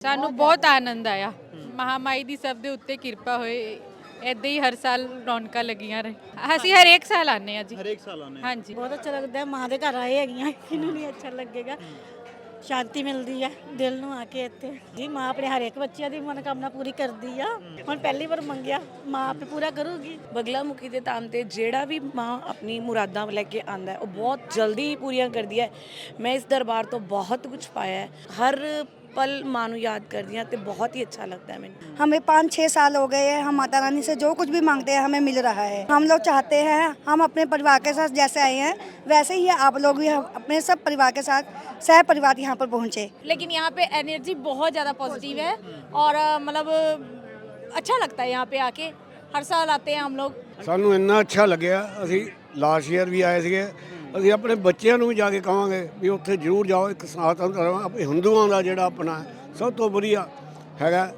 ਸਾਨੂੰ ਬਹੁਤ ਆਨੰਦ ਆਇਆ। ਮਹਾਮਾਈ ਦੀ ਸਭ ਦੇ ਉੱਤੇ ਕਿਰਪਾ ਹੋਏ। ਐਦਾਂ ਹੀ ਹਰ ਸਾਲ ਰੌਣਕਾਂ ਲੱਗੀਆਂ ਰਹੇ। ਅਸੀਂ ਹਰੇਕ ਸਾਲ ਆਨੇ ਆ ਜੀ। ਹਰੇਕ ਸਾਲ ਆਉਂਦੇ ਹਾਂਜੀ। ਬਹੁਤ ਅੱਛਾ ਲੱਗਦਾ ਹੈ। ਮਾਂ ਦੇ ਘਰ ਆਏ ਹੈਗੀਆਂ। ਕਿਹਨੂੰ ਨਹੀਂ ਅੱਛਾ ਲੱਗੇਗਾ। ਸ਼ਾਂਤੀ ਮਿਲਦੀ ਹੈ। ਦਿਲ ਨੂੰ ਆ ਕੇ ਇੱਥੇ। ਜੀ ਮਾਂ ਆਪਣੇ ਹਰੇਕ ਬੱਚਿਆਂ ਦੀ ਮਨੋਕਾਮਨਾ ਪੂਰੀ ਕਰਦੀ ਆ। ਹੁਣ ਪਹਿਲੀ ਵਾਰ ਮੰਗਿਆ। ਮਾਂ ਆਪੇ ਪੂਰਾ ਕਰੂਗੀ। ਬਗਲਾ ਮੁਖੀ ਦੇ ਤਾਮ ਤੇ ਜਿਹੜਾ ਵੀ ਮਾਂ ਆਪਣੀ ਮੁਰਾਦਾਂ ਲੈ ਕੇ ਆਂਦਾ ਹੈ ਉਹ ਬਹੁਤ ਜਲਦੀ ਹੀ ਪੂਰੀਆਂ ਕਰਦੀ ਹੈ। ਮੈਂ ਇਸ ਦਰਬਾਰ ਤੋਂ ਬਹੁਤ ਕੁਝ ਪਾਇਆ ਹੈ। ਹਰ ਪਲ ਮਾਂ ਨੂੰ ਯਾਦ ਕਰਦੀ ਹਾਂ ਤੇ ਬਹੁਤ ਹੀ ਅੱਛਾ ਲੱਗਦਾ ਹੈ ਮੈਨੂੰ हमें पाँच छः साल हो गए हैं हम माता रानी से जो कुछ भी मांगते हैं हमें मिल रहा है हम लोग चाहते हैं हम अपने परिवार के साथ जैसे आए हैं वैसे ही आप लोग भी हम अपने सब परिवार के साथ सह परिवार यहाँ पर पहुँचे लेकिन यहाँ पे एनर्जी बहुत ज़्यादा पॉजिटिव है और अ, मतलब अ, अच्छा लगता है यहाँ पे आके हर साल आते हैं हम लोग ਸਾਨੂੰ ਇੰਨਾ ਅੱਛਾ ਲੱਗਿਆ ਅਸੀਂ ਲਾਸਟ ਈਅਰ ਵੀ ਆਏ ਸੀਗੇ ਅਸੀਂ ਆਪਣੇ ਬੱਚਿਆਂ ਨੂੰ ਵੀ ਜਾ ਕੇ ਕਹਾਂਗੇ ਵੀ ਉੱਥੇ ਜ਼ਰੂਰ ਜਾਓ ਇੱਕ ਸਨਾਤਨ ਧਰਮ ਆਪਣੇ ਹਿੰਦੂਆਂ ਦਾ ਜਿਹੜਾ ਆਪਣਾ ਸਭ ਤੋਂ ਵਧੀਆ ਹੈਗਾ।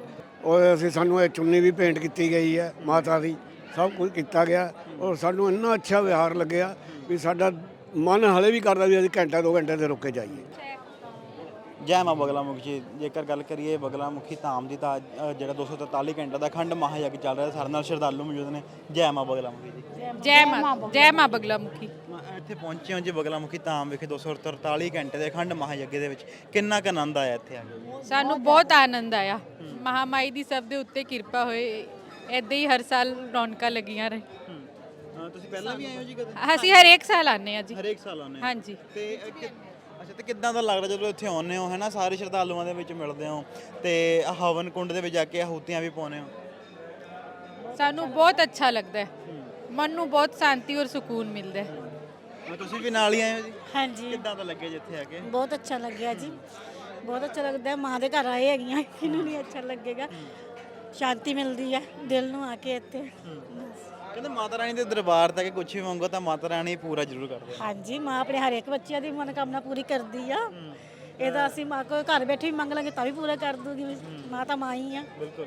ਔਰ ਅਸੀਂ ਸਾਨੂੰ ਇਹ ਚੁੰਨੀ ਵੀ ਭੇਂਟ ਕੀਤੀ ਗਈ ਹੈ ਮਾਤਾ ਦੀ ਸਭ ਕੁਝ ਕੀਤਾ ਗਿਆ। ਔਰ ਸਾਨੂੰ ਇੰਨਾ ਅੱਛਾ ਵਿਹਾਰ ਲੱਗਿਆ ਵੀ ਸਾਡਾ ਮਨ ਹਲੇ ਵੀ ਕਰਦਾ ਵੀ ਅਸੀਂ ਘੰਟਾ ਦੋ ਘੰਟੇ ਤੇ ਰੁਕ ਕੇ ਜਾਈਏ। ਜੈ ਮਾਂ ਬਗਲਾ ਮੁਖੀ ਜੀ ਜੇਕਰ ਗੱਲ ਕਰੀਏ ਬਗਲਾ ਮੁਖੀ ਧਾਮ ਦੀ ਤਾਂ ਜਿਹੜਾ 243 ਘੰਟੇ ਦਾ ਖੰਡ ਮਹਾਯੱਗ ਚੱਲ ਰਿਹਾ ਸਾਡੇ ਨਾਲ ਸ਼ਰਧਾਲੂ ਮੌਜੂਦ ਨੇ। ਜੈ ਮਾਂ ਬਗਲਾ ਮੁਖੀ ਜੀ। ਜੈ ਮਾਂ ਜੈ ਮਾਂ ਬਗਲਾ ਮੁਖੀ ਮੈਂ ਇੱਥੇ ਪਹੁੰਚੇ ਹਾਂ ਜੀ ਬਗਲਾ ਮੁਖੀ ਧਾਮ ਵਿਖੇ 243 ਘੰਟੇ ਦੇ ਖੰਡ ਮਹਾਯੱਗ ਦੇ ਵਿੱਚ। ਕਿੰਨਾ ਕੁ ਆਨੰਦ ਆਇਆ ਇੱਥੇ ਆ ਕੇ? ਸਾਨੂੰ ਬਹੁਤ ਆਨੰਦ ਆਇਆ। ਮਹਾਮਾਈ ਦੀ ਸਭ ਦੇ ਉੱਤੇ ਕਿਰਪਾ ਹੋਏ। ਐਦਾਂ ਹੀ ਹਰ ਸਾਲ ਰੌਣਕਾਂ ਲੱਗੀਆਂ ਰਹੇ। ਹਾਂ। ਤੁਸੀਂ ਪਹਿਲਾਂ ਵੀ ਆਏ ਹੋ ਜੀ ਕਦੇ? ਅਸੀਂ ਹਰੇਕ ਸਾਲ ਆਨੇ ਆ ਜੀ। ਹਰੇਕ ਸਾਲ ਆਉਂਦੇ ਹੋ। ਹਾਂਜੀ। ਤੇ ਅ, ਕਿ- ਅੱਛਾ ਤੇ ਕਿੱਦਾਂ ਦਾ ਲੱਗਦਾ ਜਦੋਂ ਇੱਥੇ ਆਉਂਦੇ ਹੋ ਹੈਨਾ? ਸਾਰੇ ਸ਼ਰਧਾਲੂਆਂ ਦੇ ਵਿੱਚ ਮਿਲਦੇ ਹੋ ਤੇ ਹਵਨ ਕੁੰਡ ਦੇ ਵਿੱਚ ਜਾ ਕੇ ਆਹੂਤੀਆਂ ਵੀ ਪਾਉਂਦੇ ਹੋ? ਸਾਨੂੰ ਬਹੁਤ ਅੱਛਾ ਲੱਗਦਾ ਹੈ। ਮਨ ਨੂੰ ਬਹੁਤ ਸ਼ਾਂਤੀ ਔਰ ਸਕੂਨ ਮਿਲਦਾ ਹਾਂ, ਤੁਸੀਂ ਵੀ ਨਾਲ ਹੀ ਆਏ ਹੋ ਜੀ? ਹਾਂਜੀ। ਕਿੱਦਾਂ ਦਾ ਲੱਗਿਆ ਜਿੱਥੇ ਆ ਕੇ? ਬਹੁਤ ਅੱਛਾ ਲੱਗਿਆ ਜੀ। ਬਹੁਤ ਅੱਛਾ ਲੱਗਦਾ ਹੈ ਮਾਂ ਦੇ ਘਰ ਆਏ ਹੈਗੀਆਂ ਕਿਹਨੂੰ ਨਹੀਂ ਅੱਛਾ ਲੱਗੇਗਾ। ਸ਼ਾਂਤੀ ਮਿਲਦੀ ਹੈ ਦਿਲ ਨੂੰ ਆ ਕੇ ਇੱਥੇ। ਕਹਿੰਦੇ ਮਾਤਾ ਰਾਣੀ ਦੇ ਦਰਬਾਰ ਤੱਕ ਕੁਝ ਵੀ ਮੰਗੋ ਤਾਂ ਮਾਤਾ ਰਾਣੀ ਪੂਰਾ ਜ਼ਰੂਰ ਕਰਦੇ ਹਾਂਜੀ ਮਾਂ ਆਪਣੇ ਹਰੇਕ ਬੱਚਿਆਂ ਦੀ ਮਨੋਕਾਮਨਾ ਪੂਰੀ ਕਰਦੀ ਆ। ਇਹਦਾ ਅਸੀਂ ਮਾਂ ਕੋਲ ਘਰ ਬੈਠੇ ਵੀ ਮੰਗ ਲਾਂਗੇ ਤਾਂ ਵੀ ਪੂਰਾ ਕਰ ਦੂਗੀ ਮਾਂ ਤਾਂ ਮਾਂ ਹੀ ਆ। ਬਿਲਕੁਲ।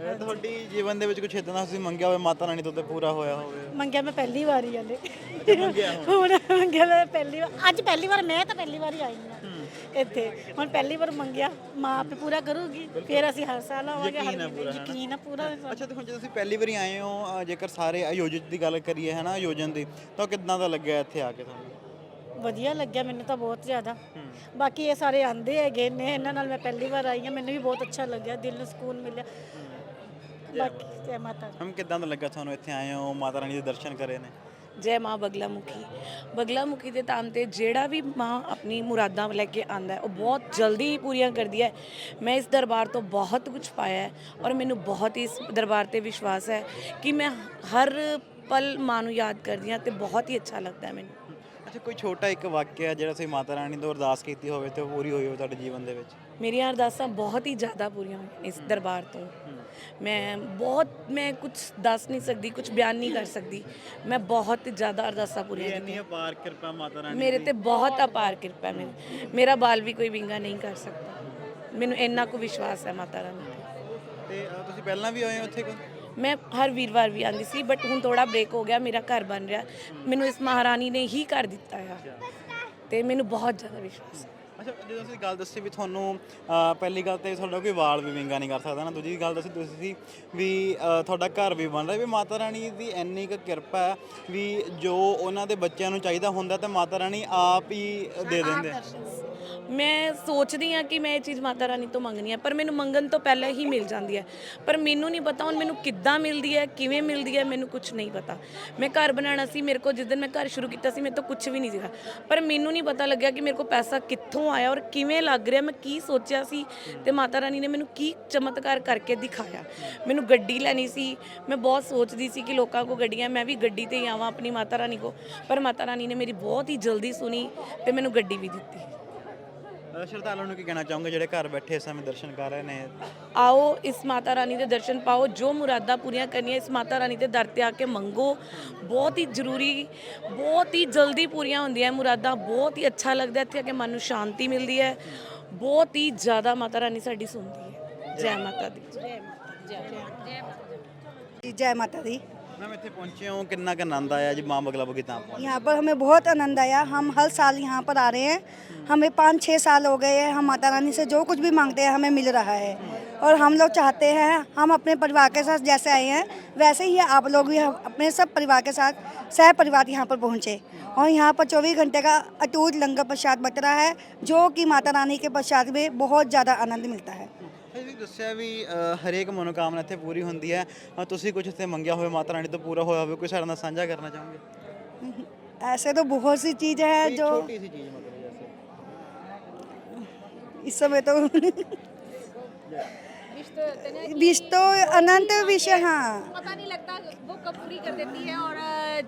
ਇਹ ਤੁਹਾਡੀ ਜੀਵਨ ਦੇ ਵਿੱਚ ਕੁਝ ਇਦਾਂ ਦਾ ਤੁਸੀਂ ਮੰਗਿਆ ਹੋਵੇ ਮਾਤਾ ਰਾਣੀ ਤੋਂ ਤੇ ਪੂਰਾ ਹੋਇਆ ਹੋਵੇ? ਮੰਗਿਆ ਮੈਂ ਪਹਿਲੀ ਵਾਰੀ ਹਲੇ। ਹੁਣ? ਮੰਗਿਆ ਮੈਂ ਪਹਿਲੀ ਵਾਰ ਅੱਜ ਪਹਿਲੀ ਵਾਰ ਮੈਂ ਤਾਂ ਪਹਿਲੀ ਵਾਰ ਹੀ ਆਈ ਹਾਂ ਇੱਥੇ। ਹੁਣ ਪਹਿਲੀ ਵਾਰ ਮੰਗਿਆ ਮਾਂ ਆਪੇ ਪੂਰਾ ਕਰੂਗੀ ਫਿਰ ਅਸੀਂ ਹਰ ਸਾਲ ਆਵਾਂਗੇ ਹਰ ਮਹੀਨੇ ਯਕੀਨ ਆ ਪੂਰਾ। ਅੱਛਾ ਹੁਣ ਜਦੋਂ ਤੁਸੀਂ ਪਹਿਲੀ ਵਾਰੀ ਆਏ ਹੋ ਜੇਕਰ ਸਾਰੇ ਆਯੋਜਿਤ ਦੀ ਗੱਲ ਕਰੀਏ ਹੈ ਨਾ ਆਯੋਜਨ ਦੀ ਤਾਂ ਕਿੱਦਾਂ ਦਾ ਲੱਗਿਆ ਇੱਥੇ ਆ ਕੇ ਤੁਹਾਨੂੰ? ਵਧੀਆ ਲੱਗਿਆ ਮੈਨੂੰ ਤਾਂ ਬਹੁਤ ਜ਼ਿਆਦਾ। ਬਾਕੀ ਇਹ ਸਾਰੇ ਆਂਦੇ ਹੈਗੇ ਨੇ ਇਹਨਾਂ ਨਾਲ ਮੈਂ ਪਹਿਲੀ ਵਾਰ ਆਈ ਹਾਂ ਮੈਨੂੰ ਵੀ ਬਹੁਤ ਅੱਛਾ ਲੱਗਿਆ ਦਿਲ ਨੂੰ ਸਕੂਨ ਮਿਲਿਆ। ਬਾਕੀ ਜੈ ਮਾਤਾ। ਹਮ ਕਿੱਦਾਂ ਦਾ ਲੱਗਾ ਤੁਹਾਨੂੰ ਇੱਥੇ ਆਏ ਹੋ? ਮਾਤਾ ਰਾਣੀ ਦੇ ਦਰਸ਼ਨ ਕਰੇ ਨੇ? ਜੈ ਮਾਂ ਬਗਲਾ ਮੁਖੀ ਬਗਲਾ ਮੁਖੀ ਦੇ ਤਾਮ ਤੇ ਜਿਹੜਾ ਵੀ ਮਾਂ ਆਪਣੀ ਮੁਰਾਦਾਂ ਲੈ ਕੇ ਆਂਦਾ ਉਹ ਬਹੁਤ ਜਲਦੀ ਹੀ ਪੂਰੀਆਂ ਕਰਦੀ ਹੈ। ਮੈਂ ਇਸ ਦਰਬਾਰ ਤੋਂ ਬਹੁਤ ਕੁਝ ਪਾਇਆ ਹੈ ਔਰ ਮੈਨੂੰ ਬਹੁਤ ਹੀ ਇਸ ਦਰਬਾਰ ਤੇ ਵਿਸ਼ਵਾਸ ਹੈ ਕਿ ਮੈਂ ਹਰ ਪਲ ਮਾਂ ਨੂੰ ਯਾਦ ਕਰਦੀ ਹਾਂ ਤੇ ਬਹੁਤ ਹੀ ਅੱਛਾ ਲੱਗਦਾ ਹੈ ਮੈਨੂੰ। ਅੱਛਾ ਕੋਈ ਛੋਟਾ ਇੱਕ ਵਾਕਿਆ ਜਿਹੜਾ ਤੁਸੀਂ ਮਾਤਾ ਰਾਣੀ ਤੋਂ ਅਰਦਾਸ ਕੀਤੀ ਹੋਵੇ ਤੇ ਉਹ ਪੂਰੀ ਹੋਈ ਹੋਵੇ ਤੁਹਾਡੇ ਜੀਵਨ ਦੇ ਵਿੱਚ? ਮੇਰੀਆਂ ਅਰਦਾਸਾਂ ਬਹੁਤ ਹੀ ਜ਼ਿਆਦਾ ਪੂਰੀਆਂ ਹੋਈਆਂ ਇਸ ਦਰਬਾਰ ਤੋਂ। ਮੈਂ ਬਹੁਤ ਮੈਂ ਕੁਝ ਦੱਸ ਨਹੀਂ ਸਕਦੀ ਕੁਝ ਬਿਆਨ ਨਹੀਂ ਕਰ ਸਕਦੀ। ਮੈਂ ਬਹੁਤ ਜ਼ਿਆਦਾ ਅਰਦਾਸਾਂ ਪੂਰੀਆਂ ਕੀਤੀਆਂ ਇੰਨੀ ਅਪਾਰ ਕਿਰਪਾ ਮਾਤਾ ਰਾਣੀ ਮੇਰੇ ਤੇ ਬਹੁਤ ਅਪਾਰ ਕਿਰਪਾ ਹੈ ਮੇਰੀ। ਮੇਰਾ ਬਾਲ ਵੀ ਕੋਈ ਵਿੰਗਾ ਨਹੀਂ ਕਰ ਸਕਦਾ। ਮੈਨੂੰ ਇੰਨਾ ਕੁ ਵਿਸ਼ਵਾਸ ਹੈ ਮਾਤਾ ਰਾਣੀ ਤੇ। ਅ, ਤੁਸੀਂ ਪਹਿਲਾਂ ਵੀ ਆਏ ਹੋ ਉੱਥੇ ਕੋਈ? ਮੈਂ ਹਰ ਵੀਰਵਾਰ ਵੀ ਆਉਂਦੀ ਸੀ ਬਟ ਹੁਣ ਥੋੜਾ ਬ੍ਰੇਕ ਹੋ ਗਿਆ ਮੇਰਾ ਘਰ ਬਣ ਰਿਹਾ। ਮੈਨੂੰ ਇਸ ਮਹਾਰਾਣੀ ਨੇ ਹੀ ਕਰ ਦਿੱਤਾ ਆ। ਤੇ ਮੈਨੂੰ ਬਹੁਤ ਜ਼ਿਆਦਾ ਵਿਸ਼ਵਾਸ ਹੈ। ਅੱਛਾ ਜਦੋਂ ਤੁਸੀਂ ਗੱਲ ਦੱਸੀ ਵੀ ਤੁਹਾਨੂੰ ਪਹਿਲੀ ਗੱਲ ਤੇ ਤੁਹਾਡਾ ਕੋਈ ਵਾਲ ਵੀ ਵਿੰਗਾ ਨਹੀਂ ਕਰ ਸਕਦਾ ਨਾ ਦੂਜੀ ਗੱਲ ਦੱਸੀ ਤੁਸੀਂ ਵੀ ਤੁਹਾਡਾ ਘਰ ਵੀ ਬਣ ਰਿਹਾ ਵੀ ਮਾਤਾ ਰਾਣੀ ਦੀ ਇੰਨੀ ਕੁ ਕਿਰਪਾ ਹੈ ਵੀ ਜੋ ਉਹਨਾਂ ਦੇ ਬੱਚਿਆਂ ਨੂੰ ਚਾਹੀਦਾ ਹੁੰਦਾ ਤੇ ਮਾਤਾ ਰਾਣੀ ਆਪ ਹੀ ਦੇ ਦਿੰਦੇ ਮੈਂ ਸੋਚਦੀ ਆ ਕਿ ਮੈਂ ਇਹ ਚੀਜ਼ ਮਾਤਾ ਰਾਣੀ ਤੋਂ ਮੰਗਣੀ ਆ ਪਰ ਮੈਨੂੰ ਮੰਗਣ ਤੋਂ ਪਹਿਲਾਂ ਹੀ ਮਿਲ ਜਾਂਦੀ ਹੈ। ਪਰ ਮੈਨੂੰ ਨਹੀਂ ਪਤਾ ਹੁਣ ਮੈਨੂੰ ਕਿੱਦਾਂ ਮਿਲਦੀ ਹੈ, ਕਿਵੇਂ ਮਿਲਦੀ ਹੈ, ਮੈਨੂੰ ਕੁਝ ਨਹੀਂ ਪਤਾ। ਮੈਂ ਘਰ ਬਣਾਉਣਾ ਸੀ, ਮੇਰੇ ਕੋਲ ਜਿਸ ਦਿਨ ਮੈਂ ਘਰ ਸ਼ੁਰੂ ਕੀਤਾ ਸੀ, ਮੇਰੇ ਤੋਂ ਕੁਝ ਵੀ ਨਹੀਂ ਸੀਗਾ। ਪਰ ਮੈਨੂੰ ਨਹੀਂ ਪਤਾ ਲੱਗਿਆ ਕਿ ਮੇਰੇ ਕੋਲ ਪੈਸਾ ਕਿੱਥੋਂ ਆਇਆ ਔਰ ਕਿਵੇਂ ਲੱਗ ਰਿਹਾ। ਮੈਂ ਕੀ ਸੋਚਿਆ ਸੀ ਤੇ ਮਾਤਾ ਰਾਣੀ ਨੇ ਮੈਨੂੰ ਕੀ ਚਮਤਕਾਰ ਕਰਕੇ ਦਿਖਾਇਆ। ਮੈਨੂੰ ਗੱਡੀ ਲੈਣੀ ਸੀ। ਮੈਂ ਬਹੁਤ ਸੋਚਦੀ ਸੀ ਕਿ ਲੋਕਾਂ ਕੋ ਗੱਡੀਆਂ, ਮੈਂ ਵੀ ਗੱਡੀ ਤੇ ਹੀ ਆਵਾਂ ਆਪਣੀ ਮਾਤਾ ਰਾਣੀ ਕੋ ਪਰ ਮਾਤਾ ਰਾਣੀ ਨੇ ਮੇਰੀ ਬਹੁਤ ਹੀ ਜਲਦੀ ਸੁਣੀ ਤੇ ਮੈਨੂੰ ਗੱਡੀ ਵੀ ਦਿੱਤੀ। ਸ਼ਰਧਾਲੂ ਨੂੰ ਕੀ ਕਹਿਣਾ ਚਾਹੋਗੇ ਜਿਹੜੇ ਘਰ ਬੈਠੇ ਇਸ ਸਮੇਂ ਦਰਸ਼ਨ ਕਰ ਰਹੇ ਨੇ? ਆਓ ਇਸ ਮਾਤਾ ਰਾਣੀ ਦੇ ਦਰਸ਼ਨ ਪਾਓ ਜੋ ਮੁਰਾਦਾਂ ਪੂਰੀਆਂ ਕਰਨੀਆਂ ਇਸ ਮਾਤਾ ਰਾਣੀ ਦੇ ਦਰ ਤੇ ਆ ਕੇ ਮੰਗੋ। ਬਹੁਤ ਹੀ ਜ਼ਰੂਰੀ ਬਹੁਤ ਹੀ ਜਲਦੀ ਪੂਰੀਆਂ ਹੁੰਦੀਆਂ ਮੁਰਾਦਾਂ ਬਹੁਤ ਹੀ ਅੱਛਾ ਲੱਗਦਾ ਇੱਥੇ ਆ ਕੇ ਮਨ ਨੂੰ ਸ਼ਾਂਤੀ ਮਿਲਦੀ ਹੈ। ਬਹੁਤ ਹੀ ਜ਼ਿਆਦਾ ਮਾਤਾ ਰਾਣੀ ਸਾਡੀ ਸੁਣਦੀ ਹੈ। ਜੈ ਮਾਤਾ ਦੀ। ਜੈ ਮਾਤਾ ਦੀ ਜੈ ਮਾਤਾ ਦੀ। मैम इतने पहुँचे हो, कितना का आनंद आया जी माँ बगला बगी यहाँ पर हमें बहुत आनंद आया। हम हर साल यहाँ पर आ रहे हैं। हमें पाँच छः साल हो गए हैं, हम माता रानी से जो कुछ भी मांगते हैं हमें मिल रहा है। और हम लोग चाहते हैं, हम अपने परिवार के साथ जैसे आए हैं, वैसे ही आप लोग भी अपने सब परिवार के साथ सह परिवार यहाँ पर पहुँचे। और यहाँ पर चौबीस घंटे का अटूट लंगर प्रसाद बट रहा है, जो कि माता रानी के प्रसाद में बहुत ज़्यादा आनंद मिलता है। ਤੁਸੀਂ ਦੱਸਿਆ ਵੀ ਅ, ਹਰੇਕ ਮਨੋਕਾਮਨਾ ਇੱਥੇ ਪੂਰੀ ਹੁੰਦੀ ਹੈ ਅ, ਤੁਸੀਂ ਕੁਝ ਇੱਥੇ ਮੰਗਿਆ ਹੋਵੇ ਮਾਤਾ ਰਾਣੀ ਤੋਂ ਪੂਰਾ ਹੋਇਆ ਹੋਵੇ ਕੋਈ ਸਾਡੇ ਨਾਲ ਸਾਂਝਾ ਕਰਨਾ ਚਾਹੋਗੇ ऐसे तो बहुत सी चीज़ें हैं जो ਛੋਟੀ ਸੀ ਚੀਜ਼ ਮਤਲਬ ਜੈਸੇ इस समय तो विष तो अनंत विषय हाँ। पता नहीं लगता वो कब पूरी कर देती है और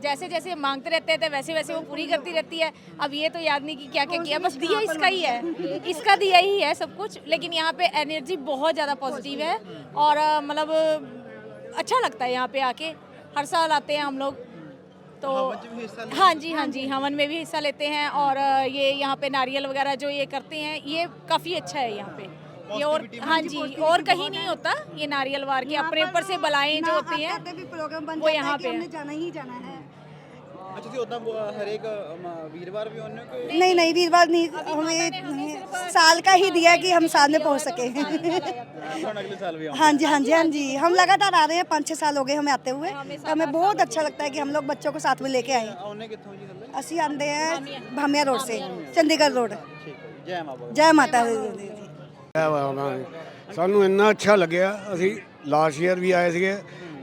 जैसे जैसे मांगते रहते हैं वैसे वैसे वो पूरी करती रहती है। अब ये तो याद नहीं कि क्या क्या किया बस दिया इसका ही है। इसका दिया ही है सब कुछ लेकिन यहाँ पे एनर्जी बहुत ज़्यादा पॉजिटिव है। और मतलब अच्छा लगता है यहाँ पे आके। हर साल आते हैं हम लोग। तो हाँ। जी हाँ जी हवन में भी हिस्सा लेते हैं। और ये यहाँ पे नारियल वगैरह जो ये करते हैं ये काफ़ी अच्छा है यहाँ पे। ये और हाँ जी और कहीं नहीं होता ये नारियल वार की अपने ऊपर से बलाएँ जो होती हैं वो यहाँ पे जाना ही जाना है। नहीं नहीं वीरवार नहीं हमें साल का ही दिया कि हम साल में पहुँच सके। हाँ, हाँ। जी हाँ जी हाँ जी हम हाँ लगातार आ रहे हैं पाँच छः साल हो गए हमें आते हुए। हाँ, तो हमें बहुत अच्छा लगता है कि हम लोग बच्चों को साथ में लेके आए। असी आते हैं भामिया। रोड से चंडीगढ़ रोड। जय माता दी। ਆਇਆ ਵਾ ਉਹਨਾਂ ਨੇ। ਸਾਨੂੰ ਇੰਨਾ ਅੱਛਾ ਲੱਗਿਆ। ਅਸੀਂ ਲਾਸਟ ਈਅਰ ਵੀ ਆਏ ਸੀਗੇ।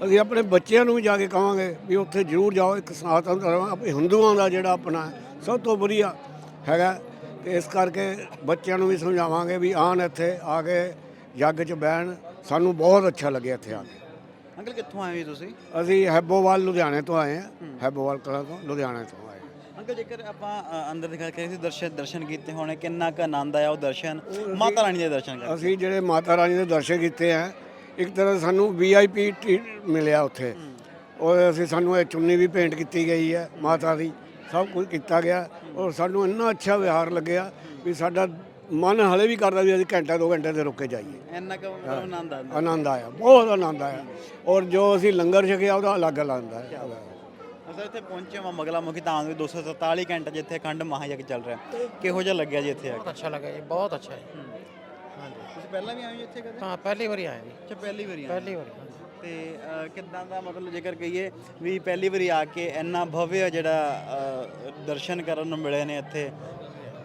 ਅਸੀਂ ਆਪਣੇ ਬੱਚਿਆਂ ਨੂੰ ਵੀ ਜਾ ਕੇ ਕਹਾਂਗੇ ਵੀ ਉੱਥੇ ਜ਼ਰੂਰ ਜਾਓ। ਇੱਕ ਸਨਾਤਨ ਧਰਮ ਆਪਣੇ ਹਿੰਦੂਆਂ ਦਾ ਜਿਹੜਾ ਆਪਣਾ ਸਭ ਤੋਂ ਵਧੀਆ ਹੈਗਾ। ਤੇ ਇਸ ਕਰਕੇ ਬੱਚਿਆਂ ਨੂੰ ਵੀ ਸਮਝਾਵਾਂਗੇ ਵੀ ਆਣ ਇੱਥੇ ਆ ਕੇ ਜੱਗ 'ਚ ਬਹਿਣ। ਸਾਨੂੰ ਬਹੁਤ ਅੱਛਾ ਲੱਗਿਆ ਇੱਥੇ ਆ ਕੇ। ਅੰਕਲ ਕਿੱਥੋਂ ਆਏ ਹੋ ਤੁਸੀਂ? ਅਸੀਂ ਹੈਬੋਵਾਲ ਲੁਧਿਆਣੇ ਤੋਂ ਆਏ ਹਾਂ। ਹੈਬੋਵਾਲ ਕਲਾਂ ਤੋਂ ਲੁਧਿਆਣੇ ਤੋਂ। ਅੰਕਲ ਜੇਕਰ ਆਪਾਂ ਅ, ਅੰਦਰ ਦੀ ਗੱਲ ਕਰੀਏ ਸੀ ਦਰਸ਼ਨ ਦਰਸ਼ਨ ਕੀਤੇ ਹੋਣੇ ਕਿੰਨਾ ਕੁ ਆਨੰਦ ਆਇਆ ਉਹ ਦਰਸ਼ਨ? ਮਾਤਾ ਰਾਣੀ ਦੇ ਦਰਸ਼ਨ ਕਰਕੇ। ਅਸੀਂ ਜਿਹੜੇ ਮਾਤਾ ਰਾਣੀ ਦੇ ਦਰਸ਼ਨ ਕੀਤੇ ਆ ਇੱਕ ਤਰ੍ਹਾਂ ਸਾਨੂੰ ਵੀਆਈਪੀ ਮਿਲਿਆ ਉੱਥੇ। ਔਰ ਅਸੀਂ ਸਾਨੂੰ ਇਹ ਚੁੰਨੀ ਵੀ ਭੇਂਟ ਕੀਤੀ ਗਈ ਹੈ ਮਾਤਾ ਦੀ। ਸਭ ਕੁਝ ਕੀਤਾ ਗਿਆ। ਔਰ ਸਾਨੂੰ ਇੰਨਾ ਅੱਛਾ ਵਿਹਾਰ ਲੱਗਿਆ ਵੀ ਸਾਡਾ ਮਨ ਹਲੇ ਵੀ ਕਰਦਾ ਵੀ ਅਸੀਂ ਘੰਟਾ ਦੋ ਘੰਟੇ ਤੇ ਰੁਕ ਕੇ ਜਾਈਏ। ਇੰਨਾ ਕੁ ਮਤਲਬ ਆਨੰਦ ਆਉਂਦਾ। ਆਨੰਦ ਆਇਆ ਬਹੁਤ ਆਨੰਦ ਆਇਆ। ਔਰ ਜੋ ਅਸੀਂ ਲੰਗਰ ਛਕਿਆ ਉਹਦਾ ਅਲੱਗ ਆਨੰਦ ਆਇਆ। ਅਸਾਂ ਇੱਥੇ ਪਹੁੰਚੇ ਹਾਂ ਮਗਲਾ ਮੁਖੀ ਦੇ 243 ਘੰਟੇ ਜਿੱਥੇ ਅਖੰਡ ਮਹਾਯਗ ਚੱਲ ਰਿਹਾ। ਕਿਹੋ ਜਿਹਾ ਲੱਗਿਆ ਜੀ ਇੱਥੇ ਆ ਬਹੁਤ ਕੇ ਅੱਛਾ ਲੱਗਾ ਜੀ ਬਹੁਤ ਅੱਛਾ ਹੈ। ਹਾਂਜੀ। ਤੁਸੀਂ ਪਹਿਲਾਂ ਵੀ ਆਏ ਹੋ ਜੀ ਇੱਥੇ ਕਦੇ? ਹਾਂ ਪਹਿਲੀ ਵਾਰੀ ਆਏ ਜੀ। ਅੱਛਾ ਪਹਿਲੀ ਵਾਰੀ ਆਏ ਪਹਿਲੀ ਵਾਰੀ ਤੇ ਅ, ਕਿੱਦਾਂ ਦਾ ਮਤਲਬ ਜੇਕਰ ਕਹੀਏ ਵੀ ਪਹਿਲੀ ਵਾਰੀ ਆ ਕੇ ਇੰਨਾ ਭਵਯ ਜਿਹੜਾ ਅ, ਦਰਸ਼ਨ ਕਰਨ ਨੂੰ ਮਿਲੇ ਨੇ ਇੱਥੇ?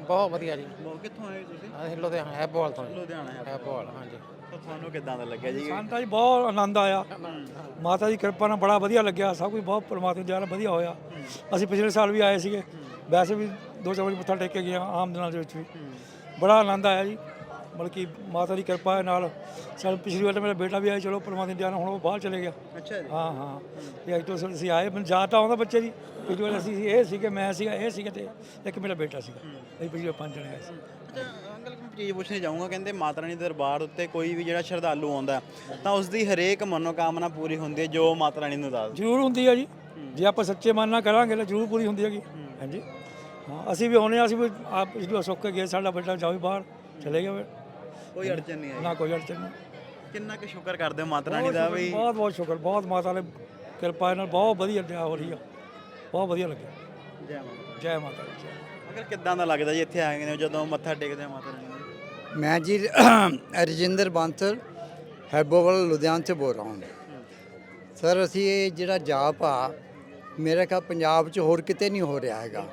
ਬਹੁਤ ਵਧੀਆ ਜੀ। ਬਹੁਤ ਕਿੱਥੋਂ ਆਏ ਤੁਸੀਂ? ਅਸੀਂ ਲੁਧਿਆਣਾ ਹੈਬੋਲ ਤੋਂ। ਜੀ ਲੁਧਿਆਣਾ ਹੈ ਹੈਬੋਲ ਹਾਂਜੀ। ਤਾਂ ਤੁਹਾਨੂੰ ਕਿੱਦਾਂ ਦਾ ਲੱਗਿਆ ਜੀ? ਸਾਨੂੰ ਤਾਂ ਜੀ ਬਹੁਤ ਆਨੰਦ ਆਇਆ। ਮਾਤਾ ਦੀ ਕਿਰਪਾ ਨਾਲ ਬੜਾ ਵਧੀਆ ਲੱਗਿਆ। ਸਭ ਕੁਝ ਬਹੁਤ ਪਰਮਾਤਮਾ ਦੀ ਨਾਲ ਵਧੀਆ ਹੋਇਆ। ਅਸੀਂ ਪਿਛਲੇ ਸਾਲ ਵੀ ਆਏ ਸੀਗੇ। ਵੈਸੇ ਵੀ ਦੋ ਚਾਰ ਵਾਰੀ ਮੱਥਾ ਟੇਕ ਕੇ ਗਏ ਹਾਂ ਆਮ ਦਿਨਾਂ ਦੇ ਵਿੱਚ ਵੀ। ਬੜਾ ਆਨੰਦ ਆਇਆ ਜੀ। ਬਲਕਿ ਮਾਤਾ ਦੀ ਕਿਰਪਾ ਦੇ ਨਾਲ ਸਾਨੂੰ ਪਿਛਲੀ ਵਾਰ ਤਾਂ ਮੇਰਾ ਬੇਟਾ ਵੀ ਆਇਆ ਚਲੋ ਪਰਮਾਤਮਾ ਦੀ ਨਾਲ ਹੁਣ ਉਹ ਬਾਹਰ ਚਲੇ ਗਿਆ। ਅੱਛਾ ਜੀ। ਹਾਂ ਹਾਂ। ਇਹ ਅੱਜ ਤੋਂ ਅਸੀਂ ਆਏ ਮੈਨੂੰ ਯਾਦ ਤਾਂ ਆਉਂਦਾ ਬੱਚੇ ਦੀ। ਪਿਛਲੀ ਵਾਰ ਅਸੀਂ ਇਹ ਸੀਗੇ ਮੈਂ ਸੀਗਾ ਇਹ ਸੀਗੇ ਤੇ ਇੱਕ ਮੇਰਾ ਬੇਟਾ ਸੀਗਾ। ਅਸੀਂ ਪਿਛਲੀ ਵਾਰ ਪੰਜ ਜਣੇ ਆਏ ਸੀ। ਅੱਛਾ ਚੀਜ਼ ਪੁੱਛਣੀ ਚਾਹੂੰਗਾ ਕਹਿੰਦੇ ਮਾਤਾ ਰਾਣੀ ਦੇ ਦਰਬਾਰ ਉੱਤੇ ਕੋਈ ਵੀ ਜਿਹੜਾ ਸ਼ਰਧਾਲੂ ਆਉਂਦਾ ਤਾਂ ਉਸ ਦੀ ਹਰੇਕ ਮਨੋਕਾਮਨਾ ਪੂਰੀ ਹੁੰਦੀ ਹੈ ਜੋ ਮਾਤਾ ਰਾਣੀ ਨੂੰ ਦੱਸ ਜ਼ਰੂਰ ਹੁੰਦੀ ਹੈ ਜੀ। ਜੇ ਆਪਾਂ ਸੱਚੇ ਮਨ ਨਾਲ ਕਰਾਂਗੇ ਤਾਂ ਜ਼ਰੂਰ ਪੂਰੀ ਹੁੰਦੀ ਹੈਗੀ। ਹਾਂਜੀ। ਹਾਂ ਅਸੀਂ ਵੀ ਆਉਂਦੇ ਹਾਂ ਅਸੀਂ ਵੀ ਆਪ ਪਿਛਲੀ ਸੁੱਕ ਕੇ ਗਏ ਸਾਡਾ ਬੇਟਾ ਜਾਓ ਬਾਹਰ ਚਲੇ ਗਿਆ। ਕੋਈ ਅੜਚਨ ਨਹੀਂ ਆਈ ਨਾ ਕੋਈ ਅੜਚਨ ਨਹੀਂ। ਕਿੰਨਾ ਕੁ ਸ਼ੁਕਰ ਕਰਦੇ ਹੋ ਮਾਤਾ ਰਾਣੀ ਦਾ ਵੀ? ਬਹੁਤ ਬਹੁਤ ਸ਼ੁਕਰ ਬਹੁਤ ਮਾਤਾ ਨੇ ਕਿਰਪਾ ਨਾਲ ਬਹੁਤ ਵਧੀਆ ਦਇਆ ਹੋ ਰਹੀ ਆ। ਬਹੁਤ ਵਧੀਆ ਲੱਗਿਆ। ਜੈ ਮਾਤਾ ਜੈ ਮਾਤਾ ਜੈ। ਅੰਕਲ ਕਿੱਦਾਂ ਦਾ ਲੱਗਦਾ ਜੀ ਇੱਥੇ ਆਏ ਨੇ ਜਦੋਂ ਮੱਥਾ ਟੇਕਦੇ ਆ ਮਾਤਾ ਰਾਣੀ? ਨੂੰ मैं जी ਰਜਿੰਦਰ ਬਾਂਸਲ, ਹੈਬੋਵਲ, ਲੁਧਿਆਣਾ ਤੋਂ ਬੋਲ ਰਹਾ ਹਾਂ। ਸਰ, ਅਸੀਂ ਇਹ ਜਿਹੜਾ ਜਾਪ ਆ, ਮੇਰਾ ਖਿਆਲ ਪੰਜਾਬ 'ਚ ਹੋਰ ਕਿਤੇ ਨਹੀਂ ਹੋ ਰਿਹਾ ਹੈਗਾ।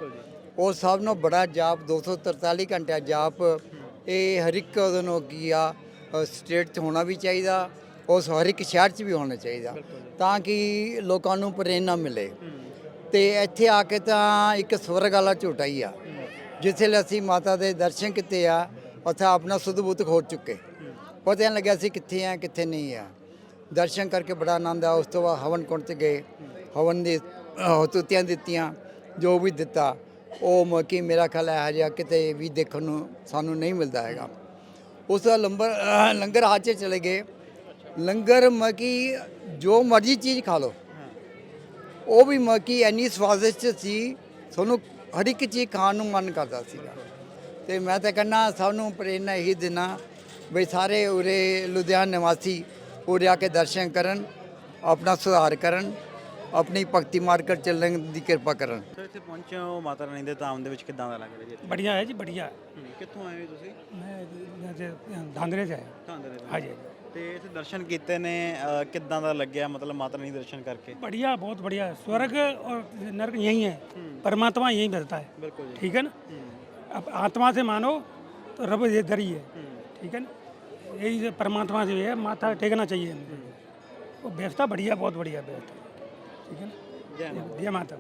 ਉਹ ਸਭ ਨੂੰ ਬੜਾ ਜਾਪ 243 ਘੰਟਿਆ ਜਾਪ, ਇਹ ਹਰ ਇੱਕ ਉਹਦੇ ਨੂੰ ਕੀ ਆ ਸਟੇਟ 'ਚ ਹੋਣਾ ਵੀ ਚਾਹੀਦਾ, ਉਸ ਹਰ ਇੱਕ ਸ਼ਹਿਰ 'ਚ ਵੀ ਹੋਣਾ ਚਾਹੀਦਾ, ਤਾਂ ਕਿ ਲੋਕਾਂ ਨੂੰ ਪ੍ਰੇਰਨਾ ਮਿਲੇ। ਤੇ ਇੱਥੇ ਆ ਕੇ ਤਾਂ ਇੱਕ ਸਵਰਗ ਵਾਲਾ ਝੂਟਾ ਹੀ ਆ ਜਿੱਥੇ ਅਸੀਂ ਮਾਤਾ ਦੇ ਦਰਸ਼ਨ ਕੀਤੇ ਆ ਉੱਥੇ ਆਪਣਾ ਸੁਧ ਬੁੱਧ ਖੋ ਚੁੱਕੇ। ਪਤਾ ਨਹੀਂ ਲੱਗਿਆ ਸੀ ਕਿੱਥੇ ਆ ਕਿੱਥੇ ਨਹੀਂ ਆ ਦਰਸ਼ਨ ਕਰਕੇ ਬੜਾ ਆਨੰਦ ਆ ਉਸ ਤੋਂ ਬਾਅਦ ਹਵਨ ਕੁੰਡ ਤੇ ਗਏ। ਹਵਨ ਦੀ ਹਤੂਤੀਆਂ ਦਿੱਤੀਆਂ, ਜੋ ਵੀ ਦਿੱਤਾ, ਉਹ ਮੌਕੀ ਮੇਰਾ ਖਿਆਲ ਹੈ ਜਿਹਾ ਕਿਤੇ ਵੀ ਦੇਖਣ ਨੂੰ ਸਾਨੂੰ ਨਹੀਂ ਮਿਲਦਾ ਹੈਗਾ। ਉਸ ਦਾ ਲੰਬਰ ਲੰਗਰ ਹਾਚੇ ਚਲੇ ਗਏ। ਲੰਗਰ ਮਕੀ ਜੋ ਮਰਜ਼ੀ ਚੀਜ਼ ਖਾ ਲਓ। ਉਹ ਵੀ ਮੱਕੀ ਇੰਨੀ ਸਵਾਦਿਸ਼ਟ ਸੀ, ਤੁਹਾਨੂੰ ਹਰ ਇੱਕ ਚੀਜ਼ ਖਾਣ ਨੂੰ ਮਨ ਕਰਦਾ ਸੀਗਾ। ਤੇ ਮੈਂ ਤਾਂ ਕਹਿੰਦਾ ਸਭ ਨੂੰ ਪ੍ਰੇਰਨਾ ਇਹੀ ਦਿਨਾ ਵੀ ਸਾਰੇ ਉਰੇ ਲੁਧਿਆਣਾ ਨਿਵਾਸੀ ਉਰੇ ਆ ਕੇ ਦਰਸ਼ਨ ਕਰਨ ਆਪਣਾ ਸੁਧਾਰ ਕਰਨ ਆਪਣੀ ਭਗਤੀ ਮਾਰਕਟ ਚੱਲਣ ਦੀ ਕਿਰਪਾ ਕਰਨ। ਇੱਥੇ ਪਹੁੰਚੇ ਹੋ ਮਾਤਾ ਰਾਣੀ ਦੇ ਧਾਮ ਦੇ ਵਿੱਚ ਕਿੱਦਾਂ ਦਾ ਲੱਗ ਬੜੀਆ ਹੈ ਜੀ ਬੜੀਆ। ਕਿੱਥੋਂ ਆਏ ਹੋ ਤੁਸੀਂ? ਮੈਂ ਧਾਂਦਰੇ ਚ ਆਇਆ। ਧਾਂਦਰੇ ਤੋਂ ਹਾਂਜੀ ਤੇ ਇੱਥੇ ਦਰਸ਼ਨ ਕੀਤੇ ਨੇ ਅ, ਕਿੱਦਾਂ ਦਾ ਲੱਗਿਆ ਮਤਲਬ ਮਾਤਾ ਰਾਣੀ ਦਰਸ਼ਨ ਕਰਕੇ? बढ़िया बहुत बढ़िया स्वर्ग और नर्क यही है परमात्मा यही मिलता है बिल्कुल ठीक है ना अब आत्मा से मानो तो रब ये ही है ठीक है ना? यही परमात्मा से है माथा टेकना चाहिए वो व्यवस्था बढ़िया बहुत बढ़िया व्यवस्था ठीक है ना? जय माता।